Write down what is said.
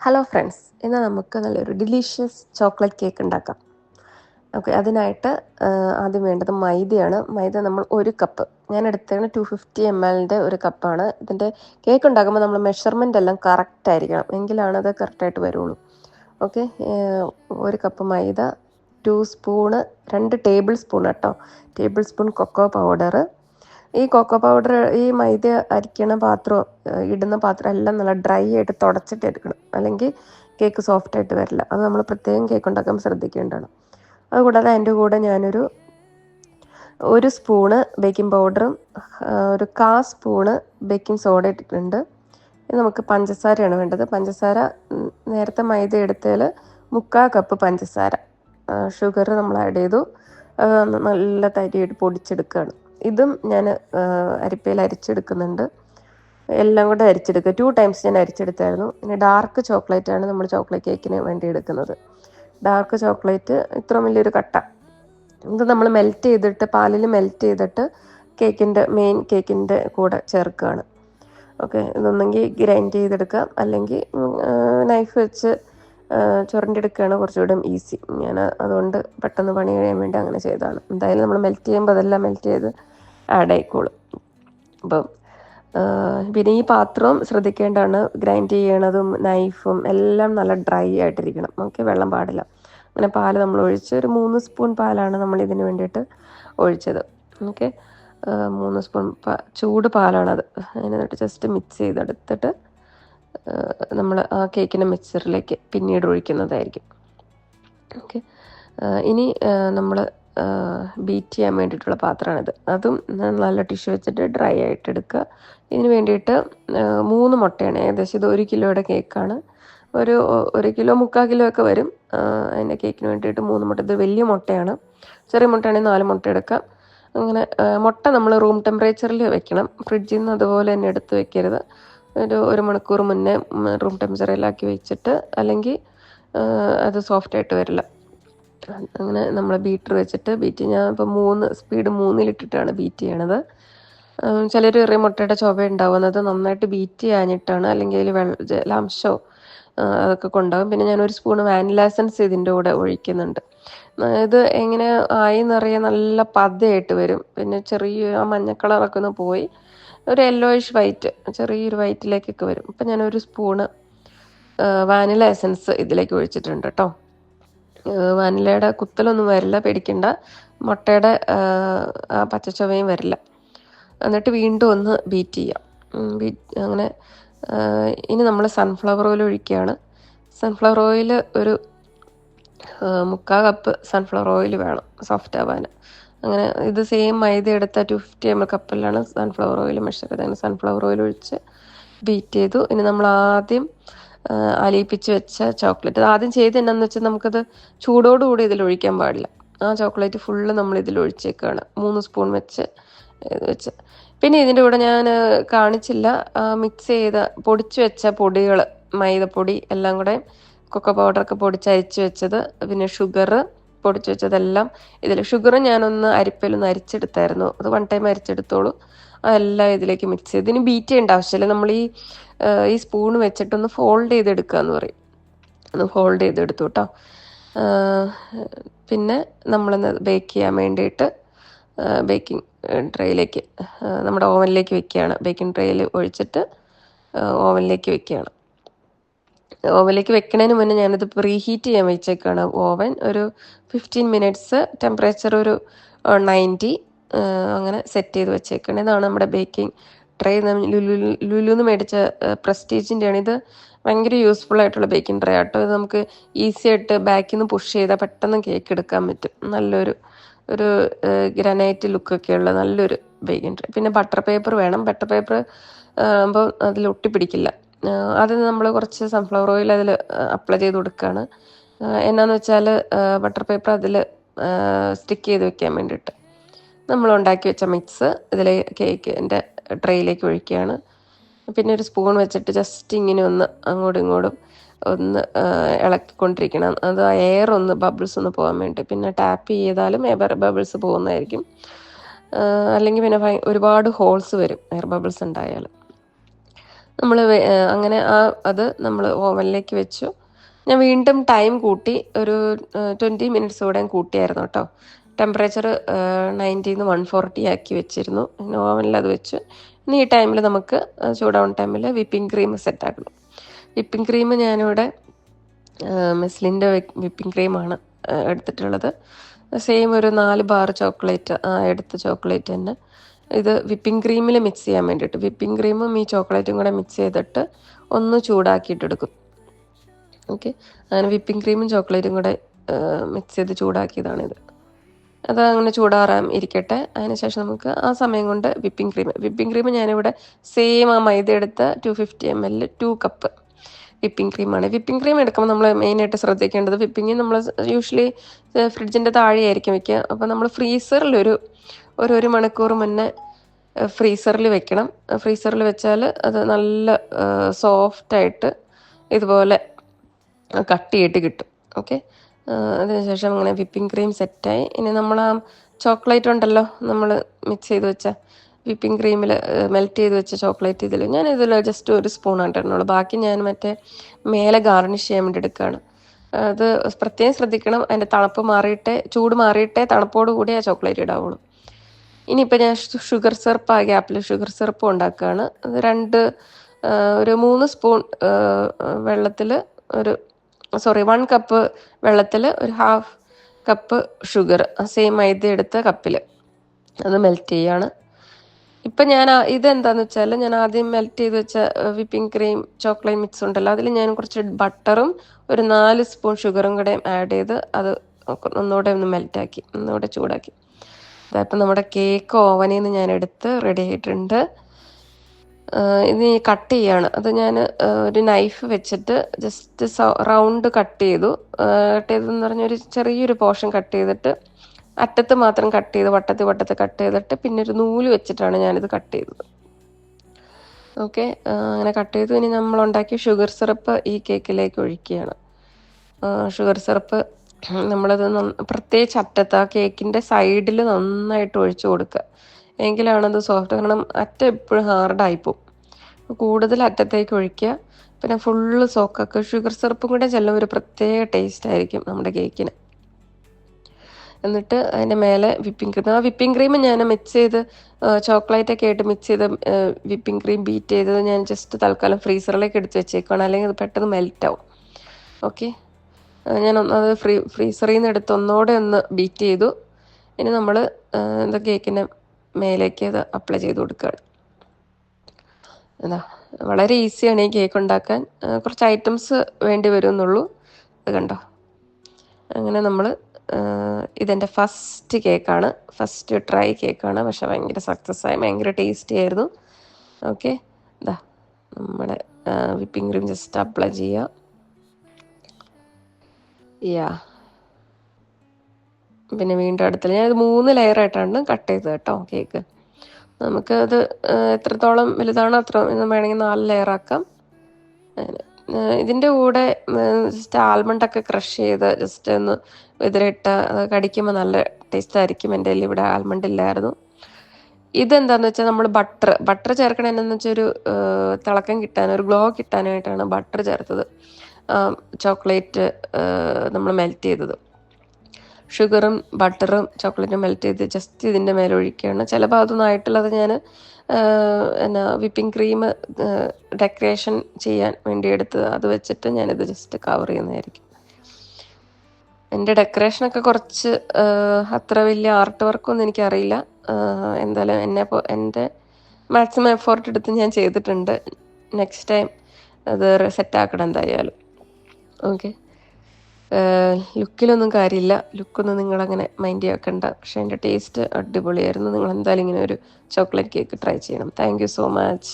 Hello friends ഇന്ന് നമുക്ക് നല്ലൊരു ഡിലീഷ്യസ് ചോക്ലേറ്റ് കേക്ക് ഉണ്ടാക്കാം. ഓക്കെ അതിനായിട്ട് ആദ്യം വേണ്ടത് മൈദയാണ്. മൈദ നമ്മൾ ഒരു കപ്പ് ഞാൻ എടുത്തത് ടു ഫിഫ്റ്റി എം എല്ലിന്റെ ഒരു കപ്പാണ് ഇതിന്റെ കേക്ക് ഉണ്ടാക്കുമ്പോൾ നമ്മൾ മെഷർമെന്റ് എല്ലാം കറക്റ്റ് ആയിരിക്കണം. എങ്കിലാണ് അത് കറക്റ്റായിട്ട് വരുള്ളൂ. ഓക്കെ ഒരു കപ്പ് മൈദ ടു സ്പൂണ് രണ്ട് ടേബിൾ സ്പൂൺ കേട്ടോ. ടേബിൾ സ്പൂൺ കൊക്കോ പൗഡർ ഈ കൊക്കോ പൗഡർ ഈ മൈദ അരിക്കണ പാത്രം ഇടുന്ന പാത്രം എല്ലാം നല്ല ഡ്രൈ ആയിട്ട് തുടച്ചിട്ട് എടുക്കണം. അല്ലെങ്കിൽ കേക്ക് സോഫ്റ്റ് ആയിട്ട് വരില്ല. അത് നമ്മൾ പ്രത്യേകം കേക്ക് ഉണ്ടാക്കാൻ ശ്രദ്ധിക്കേണ്ടതാണ്. അതുകൂടാതെ അതിന്റെ കൂടെ ഞാനൊരു ഒരു സ്പൂണ് ബേക്കിംഗ് പൗഡറും ഒരു കാ സ്പൂണ് ബേക്കിംഗ് സോഡ ഇട്ടിട്ടുണ്ട്. നമുക്ക് പഞ്ചസാരയാണ് വേണ്ടത്. പഞ്ചസാര നേരത്തെ മൈദ എടുത്തതിൽ മുക്കാൽ കപ്പ് പഞ്ചസാര. ഷുഗർ നമ്മൾ ആഡ് ചെയ്തു. നല്ല തരിയായിട്ട് പൊടിച്ചെടുക്കുകയാണ്. ഇതും ഞാൻ അരിപ്പയിൽ അരിച്ചെടുക്കുന്നുണ്ട്. എല്ലാം കൂടെ അരിച്ചെടുക്കുക. ടു ടൈംസ് ഞാൻ അരിച്ചെടുത്തായിരുന്നു. പിന്നെ ഡാർക്ക് ചോക്ലേറ്റ് ആണ് നമ്മൾ ചോക്ലേറ്റ് കേക്കിന് വേണ്ടി എടുക്കുന്നത്. ഡാർക്ക് ചോക്ലേറ്റ് ഇത്ര വലിയൊരു കട്ട. ഇത് നമ്മൾ മെൽറ്റ് ചെയ്തിട്ട് പാലിൽ മെൽറ്റ് ചെയ്തിട്ട് കേക്കിന്റെ മെയിൻ കേക്കിന്റെ കൂടെ ചേർക്കുകയാണ്. ഓക്കെ ഇതൊന്നെങ്കിൽ ഗ്രൈൻഡ് ചെയ്തെടുക്കാം അല്ലെങ്കിൽ നൈഫ് വെച്ച് ചുരണ്ടെടുക്കുകയാണ് കുറച്ചുകൂടെ ഈസി ഞാൻ അതുകൊണ്ട് പെട്ടെന്ന് പണി കഴിയാൻ വേണ്ടി അങ്ങനെ ചെയ്തതാണ്. എന്തായാലും നമ്മൾ മെൽറ്റ് ചെയ്യുമ്പോൾ അതെല്ലാം മെൽറ്റ് ചെയ്ത് ആഡ് ആയിക്കോളും. അപ്പം പിന്നെ ഈ പാത്രവും ശ്രദ്ധിക്കേണ്ടതാണ്. ഗ്രൈൻഡ് ചെയ്യണതും നൈഫും എല്ലാം നല്ല ഡ്രൈ ആയിട്ടിരിക്കണം. നമുക്ക് വെള്ളം പാടില്ല. അങ്ങനെ പാൽ നമ്മൾ ഒഴിച്ച് ഒരു മൂന്ന് സ്പൂൺ പാലാണ് നമ്മൾ ഇതിന് വേണ്ടിയിട്ട് ഒഴിച്ചത്. ഓക്കെ മൂന്ന് സ്പൂൺ ചൂട് പാലാണത്. അതിനെന്നിട്ട് ജസ്റ്റ് മിക്സ് ചെയ്തെടുത്തിട്ട് നമ്മൾ ആ കേക്കിന്റെ മിക്സറിലേക്ക് പിന്നീട് ഒഴിക്കുന്നതായിരിക്കും. ഓക്കെ. ഇനി നമ്മൾ ബീറ്റ് ചെയ്യാൻ വേണ്ടിയിട്ടുള്ള പാത്രമാണിത്. അതും നല്ല ടിഷ്യൂ വെച്ചിട്ട് ഡ്രൈ ആയിട്ട് എടുക്കുക. ഇതിന് വേണ്ടിയിട്ട് മൂന്ന് മുട്ടയാണ്. ഏകദേശം ഇത് ഒരു കിലോയുടെ കേക്കാണ്. ഒരു ഒരു കിലോ മുക്കാൽ കിലോ ഒക്കെ വരും. അതിന്റെ കേക്കിന് വേണ്ടിയിട്ട് മൂന്ന് മുട്ട. ഇത് വലിയ മുട്ടയാണ്. ചെറിയ മുട്ടയാണെങ്കിൽ നാല് മുട്ട എടുക്കാം. അങ്ങനെ മുട്ട നമ്മൾ റൂം ടെമ്പറേച്ചറിൽ വെക്കണം. ഫ്രിഡ്ജിൽ നിന്ന് അതുപോലെ തന്നെ എടുത്ത് വെക്കരുത്. ഒരു ഒരു മണിക്കൂർ മുന്നേ റൂം ടെമ്പറേച്ചറിലാക്കി വെച്ചിട്ട് അല്ലെങ്കിൽ അത് സോഫ്റ്റ് ആയിട്ട് വരില്ല. അങ്ങനെ നമ്മൾ ബീറ്റർ വെച്ചിട്ട് ബീറ്റ് ഞാൻ ഇപ്പോൾ മൂന്ന് സ്പീഡ് മൂന്നിലിട്ടിട്ടാണ് ബീറ്റ് ചെയ്യണത്. ചിലർ ചെറിയ മുട്ടയുടെ ചുവ ഉണ്ടാവുന്നത് നന്നായിട്ട് ബീറ്റ് ചെയ്യാനിട്ടാണ് അല്ലെങ്കിൽ അതിൽ വെള്ള ജലാംശമോ അതൊക്കെ കൊണ്ടാകും പിന്നെ ഞാൻ ഒരു സ്പൂൺ വാനില എസൻസ് ഇതിന്റെ കൂടെ ഒഴിക്കുന്നുണ്ട്. ഇത് എങ്ങനെ ആയി നിറയെ നല്ല പതയായിട്ട് വരും. പിന്നെ ചെറിയ ആ മഞ്ഞ കളറൊക്കെ ഒന്ന് പോയി ഒരു യെല്ലോയിഷ് വൈറ്റ് ചെറിയൊരു വൈറ്റിലേക്കൊക്കെ വരും. അപ്പം ഞാനൊരു സ്പൂണ് വാനില എസൻസ് ഇതിലേക്ക് ഒഴിച്ചിട്ടുണ്ട് കേട്ടോ വാനിലയുടെ കുത്തലൊന്നും വരില്ല പേടിക്കണ്ട. മുട്ടയുടെ ആ, പച്ചച്ചൊവയും വരില്ല. എന്നിട്ട് വീണ്ടും ഒന്ന് ബീറ്റ് ചെയ്യാം. ബീറ്റ് അങ്ങനെ ഇനി നമ്മൾ സൺഫ്ലവർ ഓയിൽ ഒഴിക്കുകയാണ്. സൺഫ്ലവർ ഓയിൽ ഒരു മുക്കാൽ കപ്പ് സൺഫ്ലവർ ഓയിൽ വേണം സോഫ്റ്റ് ആവാൻ. അങ്ങനെ ഇത് സെയിം മൈദ എടുത്ത ടു ഫിഫ്റ്റി എം എൽ കപ്പിലാണ് സൺഫ്ലവർ ഓയിൽ മെഷർ ചെയ്തത്. അങ്ങനെ സൺഫ്ലവർ ഓയിൽ ഒഴിച്ച് ബീറ്റ് ചെയ്തു. ഇനി നമ്മൾ ആദ്യം അലിയിപ്പിച്ച് വെച്ച ചോക്ലേറ്റ് ആദ്യം ചെയ്ത് എന്നാന്ന് വെച്ചാൽ നമുക്കത് ചൂടോടുകൂടി ഇതിൽ ഒഴിക്കാൻ പാടില്ല. ആ ചോക്ലേറ്റ് ഫുള്ള് നമ്മൾ ഇതിൽ ഒഴിച്ചേക്കാണ്. മൂന്ന് സ്പൂൺ വെച്ച് വെച്ച്. പിന്നെ ഇതിന്റെ കൂടെ ഞാൻ കാണിച്ചില്ല. മിക്സ് ചെയ്ത പൊടിച്ചു വെച്ച പൊടികൾ മൈദപ്പൊടി എല്ലാം കൂടെ കൊക്കോ പൗഡറൊക്കെ പൊടിച്ച് അരിച്ച് വെച്ചത്. പിന്നെ ഷുഗർ പൊടിച്ച് വെച്ചതെല്ലാം ഇതിൽ ഷുഗർ ഞാനൊന്ന് അരിപ്പയിലൊന്ന് അരിച്ചെടുത്തായിരുന്നു. അത് വൺ ടൈം അരിച്ചെടുത്തോളൂ. അതെല്ലാം ഇതിലേക്ക് മിക്സ് ചെയ്ത്. ഇതിന് ബീറ്റ് ചെയ്യേണ്ട ആവശ്യമില്ല. നമ്മൾ ഈ ഈ സ്പൂൺ വെച്ചിട്ടൊന്ന് ഫോൾഡ് ചെയ്തെടുക്കുക എന്ന് പറയും. ഒന്ന് ഫോൾഡ് ചെയ്തെടുത്തു കേട്ടോ പിന്നെ നമ്മളൊന്ന് ബേക്ക് ചെയ്യാൻ വേണ്ടിയിട്ട് ബേക്കിംഗ് ട്രേയിലേക്ക് നമ്മുടെ ഓവനിലേക്ക് വെക്കുകയാണ്. ബേക്കിംഗ് ട്രേയിൽ ഒഴിച്ചിട്ട് ഓവനിലേക്ക് വെക്കുകയാണ്. ഓവനിലേക്ക് വെക്കുന്നതിന് മുന്നേ ഞാനിത് പ്രീ ഹീറ്റ് ചെയ്യാൻ വെച്ചേക്കാണ്. ഓവൻ ഒരു ഫിഫ്റ്റീൻ മിനിറ്റ്സ് ടെമ്പറേച്ചർ ഒരു നയന്റി അങ്ങനെ സെറ്റ് ചെയ്ത് വെച്ചേക്കണം. ഇതാണ് നമ്മുടെ ബേക്കിംഗ് ട്രേ ലുലു ലുലുന്ന് മേടിച്ച പ്രസ്റ്റീജിന്റെ ആണ് ഇത് ഭയങ്കര യൂസ്ഫുൾ ആയിട്ടുള്ള ബേക്കിംഗ് ട്രേ ആട്ടോ. ഇത് നമുക്ക് ഈസി ആയിട്ട് ബാക്കിൽ നിന്ന് പുഷ് ചെയ്താൽ പെട്ടെന്ന് കേക്ക് എടുക്കാൻ പറ്റും. നല്ലൊരു ഒരു ഗ്രനൈറ്റ് ലുക്കൊക്കെ ഉള്ള നല്ലൊരു ബേക്കിംഗ് ട്രേ പിന്നെ ബട്ടർ പേപ്പർ വേണം. ബട്ടർ പേപ്പർ ആകുമ്പോൾ അതിൽ ഒട്ടിപ്പിടിക്കില്ല. ആദ്യം നമ്മൾ കുറച്ച് സൺഫ്ലവർ ഓയിൽ അതിൽ അപ്ലൈ ചെയ്ത് കൊടുക്കുകയാണ് എന്നാന്ന് വെച്ചാൽ ബട്ടർ പേപ്പർ അതിൽ സ്റ്റിക്ക് ചെയ്ത് വെക്കാൻ വേണ്ടിയിട്ട് നമ്മൾ ഉണ്ടാക്കി വെച്ച മിക്സ് ഇതിൽ കേക്കിന്റെ ട്രേയിലേക്ക് ഒഴിക്കുകയാണ്. പിന്നെ ഒരു സ്പൂൺ വെച്ചിട്ട് ജസ്റ്റ് ഇങ്ങനെ ഒന്ന് അങ്ങോട്ടും ഇങ്ങോട്ടും ഒന്ന് ഇളക്കിക്കൊണ്ടിരിക്കണം. അത് എയർ ഒന്ന് ബബിൾസ് ഒന്ന് പോകാൻ വേണ്ടി പിന്നെ ടാപ്പ് ചെയ്താലും എയർ ബബിൾസ് പോകുന്നതായിരിക്കും. അല്ലെങ്കിൽ പിന്നെ ഒരുപാട് ഹോൾസ് വരും എയർ ബബിൾസ് ഉണ്ടായാൽ നമ്മൾ അങ്ങനെ ആ അത് നമ്മൾ ഓവനിലേക്ക് വെച്ചു. ഞാൻ വീണ്ടും ടൈം കൂട്ടി. ഒരു ട്വന്റി മിനിറ്റ്സ് കൂടെ കൂട്ടിയായിരുന്നു കേട്ടോ. ടെമ്പറേച്ചർ നയന്റീന്ന് വൺ ഫോർട്ടി ആക്കി വെച്ചിരുന്നു. ഓവനിൽ അത് വെച്ചു. ഇനി ഈ ടൈമിൽ നമുക്ക് ചൂടാവുന്ന ടൈമിൽ വിപ്പിംഗ് ക്രീം സെറ്റ് ആക്കണം. വിപ്പിംഗ് ക്രീം ഞാനിവിടെ മെസ്ലിന്റെ വിപ്പിംഗ് ക്രീമാണ് എടുത്തിട്ടുള്ളത്. സെയിം ഒരു നാല് ബാർ ചോക്ലേറ്റ് എടുത്ത ചോക്ലേറ്റ് തന്നെ. ഇത് വിപ്പിംഗ് ക്രീമിൽ മിക്സ് ചെയ്യാൻ വേണ്ടിയിട്ട്. വിപ്പിംഗ് ക്രീമും ഈ ചോക്ലേറ്റും കൂടെ മിക്സ് ചെയ്തിട്ട് ഒന്ന് ചൂടാക്കിയിട്ടെടുക്കും ഓക്കെ? അങ്ങനെ വിപ്പിംഗ് ക്രീമും ചോക്ലേറ്റും കൂടെ മിക്സ് ചെയ്ത് ചൂടാക്കിയതാണിത് അത് അങ്ങനെ ചൂടാറാൻ ഇരിക്കട്ടെ. അതിനുശേഷം നമുക്ക് ആ സമയം കൊണ്ട് വിപ്പിംഗ് ക്രീം. വിപ്പിംഗ് ക്രീം ഞാനിവിടെ സെയിം ആ മൈദ എടുത്ത two fifty M L two cup whipping ക്രീമാണ്. വിപ്പിംഗ് ക്രീം എടുക്കുമ്പോൾ നമ്മൾ മെയിനായിട്ട് ശ്രദ്ധിക്കേണ്ടത് വിപ്പിംഗ് നമ്മൾ യൂഷ്വലി ഫ്രിഡ്ജിന്റെ താഴെയായിരിക്കും വയ്ക്കുക അപ്പോൾ നമ്മൾ ഫ്രീസറിൽ ഒരു ഒരു മണിക്കൂർ മുന്നേ ഫ്രീസറിൽ വെക്കണം. ഫ്രീസറിൽ വെച്ചാൽ അത് നല്ല സോഫ്റ്റായിട്ട് ഇതുപോലെ കട്ട് ചെയ്തിട്ട് കിട്ടും. ഓക്കെ? അതിനുശേഷം അങ്ങനെ വിപ്പിംഗ് ക്രീം സെറ്റായി. ഇനി നമ്മൾ ആ ചോക്ലേറ്റ് ഉണ്ടല്ലോ നമ്മൾ മിക്സ് ചെയ്ത് വെച്ച വിപ്പിംഗ് ക്രീമിൽ മെൽറ്റ് ചെയ്ത് വെച്ച ചോക്ലേറ്റ് ഇതിൽ ഞാൻ ഇതിൽ ജസ്റ്റ് ഒരു സ്പൂൺ ഇട്ടിരുന്നുള്ളൂ ബാക്കി ഞാൻ മറ്റേ മേലെ ഗാർണിഷ് ചെയ്യാൻ വേണ്ടി എടുക്കുകയാണ് അത് പ്രത്യേകം ശ്രദ്ധിക്കണം. അതിന്റെ തണുപ്പ് മാറിയിട്ടേ ചൂട് മാറിയിട്ടേ തണുപ്പോട് കൂടി ആ ചോക്ലേറ്റ് ഇടാവുള്ളൂ. ഇനിയിപ്പോൾ ഞാൻ ഷുഗർ സിറപ്പ് ആ ഗ്യാപ്പിൽ ഷുഗർ സിറപ്പ് ഉണ്ടാക്കുകയാണ്. രണ്ട് ഒരു മൂന്ന് സ്പൂൺ വെള്ളത്തിൽ ഒരു സോറി വൺ കപ്പ് വെള്ളത്തിൽ ഒരു half cup sugar same maida എടുത്ത കപ്പിൽ അത് മെൽറ്റ് ചെയ്യാണ്. ഇപ്പം ഞാൻ ഇതെന്താന്ന് വെച്ചാൽ ഞാൻ ആദ്യം മെൽറ്റ് ചെയ്ത് വെച്ച വിപ്പിംഗ് ക്രീം ചോക്ലേറ്റ് മിക്സ് ഉണ്ടല്ലോ അതിൽ ഞാൻ കുറച്ച് ബട്ടറും ഒരു നാല് സ്പൂൺ ഷുഗറും കൂടെയും ആഡ് ചെയ്ത് അത് ഒന്നുകൂടെ ഒന്ന് മെൽറ്റാക്കി ഒന്നുകൂടെ ചൂടാക്കി. അതായപ്പോൾ നമ്മുടെ കേക്ക് ഓവനിൽ നിന്ന് ഞാൻ എടുത്ത് റെഡി ആയിട്ടുണ്ട് ഇത് കട്ട് ചെയ്യാണ്. അത് ഞാൻ ഒരു നൈഫ് വെച്ചിട്ട് ജസ്റ്റ് റൗണ്ട് കട്ട് ചെയ്തു. കട്ട് ചെയ്തെന്ന് പറഞ്ഞ ഒരു ചെറിയൊരു പോർഷൻ കട്ട് ചെയ്തിട്ട് അറ്റത്ത് മാത്രം കട്ട് ചെയ്ത് വട്ടത്തിൽ വട്ടത്ത് കട്ട് ചെയ്തിട്ട് പിന്നെ ഒരു നൂൽ വെച്ചിട്ടാണ് ഞാനിത് കട്ട് ചെയ്തത്. ഓക്കെ അങ്ങനെ കട്ട് ചെയ്തു. ഇനി നമ്മൾ ഉണ്ടാക്കിയ ഷുഗർ സിറപ്പ് ഈ കേക്കിലേക്ക് ഒഴിക്കുകയാണ്. ഷുഗർ സിറപ്പ് നമ്മളത് പ്രത്യേകിച്ച് അറ്റത്ത് ആ കേക്കിന്റെ സൈഡിൽ നന്നായിട്ട് ഒഴിച്ചു കൊടുക്കുക. എങ്കിലാണത് സോഫ്റ്റ്. കാരണം അറ്റം എപ്പോഴും ഹാർഡായിപ്പോവും കൂടുതൽ അറ്റത്തേക്ക് ഒഴിക്കുക. പിന്നെ ഫുള്ള് സോക്കൊക്കെ ഷുഗർ സിറപ്പും കൂടെ ചെല്ലും ഒരു പ്രത്യേക ടേസ്റ്റ് ആയിരിക്കും നമ്മുടെ കേക്കിന്. എന്നിട്ട് അതിന്റെ മേലെ വിപ്പിംഗ് ക്രീം ആ വിപ്പിംഗ് ക്രീം ഞാൻ മിക്സ് ചെയ്ത് ചോക്ലേറ്റ് ഒക്കെ ആയിട്ട് മിക്സ് ചെയ്ത് വിപ്പിംഗ് ക്രീം ബീറ്റ് ചെയ്തത് ഞാൻ ജസ്റ്റ് തൽക്കാലം ഫ്രീസറിലേക്ക് എടുത്ത് വെച്ചേക്കുകയാണ് അല്ലെങ്കിൽ അത് പെട്ടെന്ന് മെൽറ്റ് ആവും. ഓക്കെ ഞാൻ അത് ഫ്രീ ഫ്രീസറിൽ നിന്ന് എടുത്ത് ഒന്നുകൂടെ ഒന്ന് ബീറ്റ് ചെയ്തു. ഇനി നമ്മൾ എന്താ കേക്കിന്റെ മേലേക്ക് അത് അപ്ലൈ ചെയ്ത് കൊടുക്കുകയാണ്. എന്താ വളരെ ഈസിയാണ് ഈ കേക്ക് ഉണ്ടാക്കാൻ. കുറച്ച് ഐറ്റംസ് വേണ്ടി വരും എന്നുള്ളൂ അത് കണ്ടോ? അങ്ങനെ നമ്മൾ ഇതെന്റെ ഫസ്റ്റ് കേക്കാണ്. ഫസ്റ്റ് ട്രൈ കേക്കാണ്. പക്ഷെ ഭയങ്കര സക്സസ് ആയി. ഭയങ്കര ടേസ്റ്റി ആയിരുന്നു. ഓക്കെ. ഇതാ നമ്മുടെ വിപ്പിംഗ് ക്രീം ജസ്റ്റ് അപ്ലൈ ചെയ്യുക യാ പിന്നെ വീണ്ടും അടുത്തില്ല ഞാൻ മൂന്ന് ലെയർ ആയിട്ടാണ് കട്ട് ചെയ്തത് കേട്ടോ കേക്ക് നമുക്ക് അത് എത്രത്തോളം വലുതാണോ അത്ര വേണമെങ്കിൽ നാല് ലെയർ ആക്കാം. ഇതിന്റെ കൂടെ ജസ്റ്റ് ആൽമണ്ടൊക്കെ ക്രഷ് ചെയ്ത് ജസ്റ്റ് ഒന്ന് ഇതിലിട്ട് അത് കടിക്കുമ്പോൾ നല്ല ടേസ്റ്റ് ആയിരിക്കും. എന്റെ കയ്യിൽ ഇവിടെ ആൽമണ്ട് ഇല്ലായിരുന്നു. ഇതെന്താന്ന് വെച്ചാൽ നമ്മൾ ബട്ടർ ബട്ടർ ചേർക്കണ എന്നു വെച്ചാൽ ഒരു തിളക്കം കിട്ടാൻ ഒരു ഗ്ലോ കിട്ടാനായിട്ടാണ് ബട്ടർ ചേർത്തത്. ചോക്ലേറ്റ് നമ്മൾ മെൽറ്റ് ചെയ്തത്. ഷുഗറും ബട്ടറും ചോക്ലേറ്റും മെൽറ്റ് ചെയ്ത് ജസ്റ്റ് ഇതിന്റെ മേലെ ഒഴിക്കുകയാണ്. ചില ഭാഗത്തൊന്നും ആയിട്ടുള്ളത് ഞാൻ എന്നാ വിപ്പിംഗ് ക്രീം ഡെക്കറേഷൻ ചെയ്യാൻ വേണ്ടി എടുത്ത് അത് വെച്ചിട്ട് ഞാനിത് ജസ്റ്റ് കവർ ചെയ്യുന്നതായിരിക്കും. എന്റെ ഡെക്കറേഷനൊക്കെ കുറച്ച് അത്ര വലിയ ആർട്ട് വർക്കൊന്നും എനിക്കറിയില്ല. എന്തായാലും എന്നെ എന്റെ മാക്സിമം എഫോർട്ട് എടുത്ത് ഞാൻ ചെയ്തിട്ടുണ്ട്. നെക്സ്റ്റ് ടൈം അത് സെറ്റാക്കണം എന്തായാലും. ഓക്കെ ലുക്കിലൊന്നും കാര്യമില്ല. ലുക്കൊന്നും നിങ്ങളങ്ങനെ മൈൻഡ് ആക്കണ്ട. പക്ഷേ എന്റെ ടേസ്റ്റ് അടിപൊളിയായിരുന്നു. നിങ്ങൾ എന്തായാലും ഇങ്ങനെ ഒരു ചോക്ലേറ്റ് കേക്ക് ട്രൈ ചെയ്യണം. Thank so much